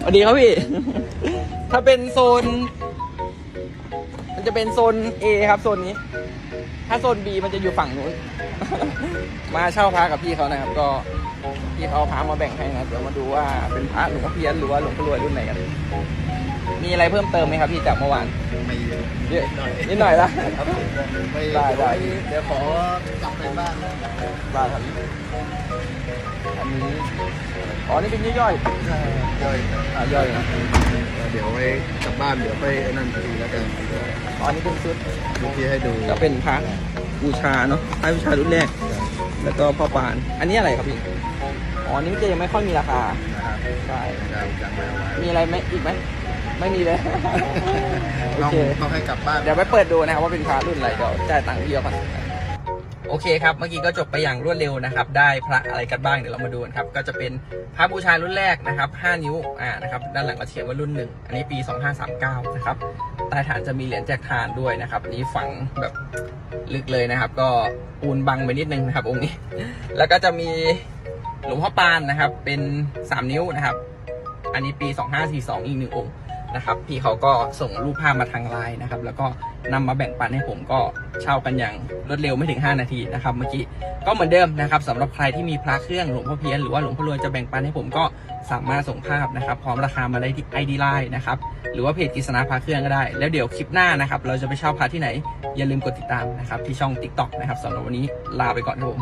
สวัสดีครับพี่ ถ้าเป็นโซน มันจะเป็นโซน A ครับโซนนี้ ถ้าโซน B มันจะอยู่ฝั่งนู้น มาเช่าพระกับพี่เขานะครับ ก็พี่เขาพามาแบ่งให้นะ เดี๋ยวมาดูว่าเป็นพระหลวงพ่อเพี้ยนหรือว่าหลวงพ่อรวยรุ่นไหนกัน มีอะไรเพิ่มเติมไหมครับพี่จากเมื่อวานไม่เยอะเยอะนิดหน่อยละครับผมไม่ได้ได้เดี๋ยวขอกลับไปบ้านนะบาทครับอันนี้อ๋อนี่เป็นย่อยย่อยๆอ่าย่อยนะเดี๋ยวไว้กลับบ้านเดี๋ยวไปไอ้นั่นทีแล้วกันอ๋อนี่เป็นชุดเมื่อกี้ให้ดูก็เป็นพระบูชาเนาะพระบูชารุ่นแรก แล้วก็พ่อปาน อันนี้อะไรครับพี่อ๋อนี่มันจะยังไม่ค่อยมีราคานะครับใช่นะครับจำไว้เอาไว้มีอะไรไหมอีกไหม ไม่มีเลยโอต้องเคต้องให้กลับบ้าน เดี๋ยวไปเปิดดูนะครับว่าเป็นพระรุ่นอะไรเดี๋ยวจ่ายตังค์พี่เขาก่อนโอเคครับ เมื่อกี้ก็จบไปอย่างรวดเร็วนะครับ ได้พระอะไรกันบ้างเดี๋ยวเรามาดูกันครับ ก็จะเป็นพระบูชารุ่นแรกนะครับ 5 นิ้ว อ่า นะครับ ด้านหลังก็เขียนว่ารุ่นหนึ่ง อันนี้ปี 2539 นะครับ ใต้ฐานจะมีเหรียญแจกทานด้วยนะครับ อันนี้ฝังแบบลึกเลยนะครับ ก็ปูนบังไปนิดนึงนะครับ องค์นี้ แล้วก็จะมีหลวงพ่อปานนะครับ เป็น 3 นิ้วนะครับ อันนี้ปี 2542 อีกหนึ่งองค์ นะครับพี่เขาก็ส่งรูปภาพมาทางไลน์นะครับ แล้วก็นำมาแบ่งปันให้ผมก็เช่ากันอย่างรวดเร็วไม่ถึง 5 นาทีนะครับเมื่อกี้ก็เหมือนเดิมนะครับสำหรับใครที่มีพระเครื่องหลวงพ่อเพี้ยนหรือว่าหลวงพ่อรวยจะแบ่งปันให้ผมก็สามารถส่งภาพนะครับ พร้อมราคามาได้ที่ ID Line นะครับหรือว่าเพจกิษณาพระเครื่องก็ได้ แล้วเดี๋ยวคลิปหน้านะครับ เราจะไปเช่าพระที่ไหนอย่าลืมกดติดตามนะครับที่ช่อง TikTok นะครับสำหรับวันนี้ลาไปก่อนครับผม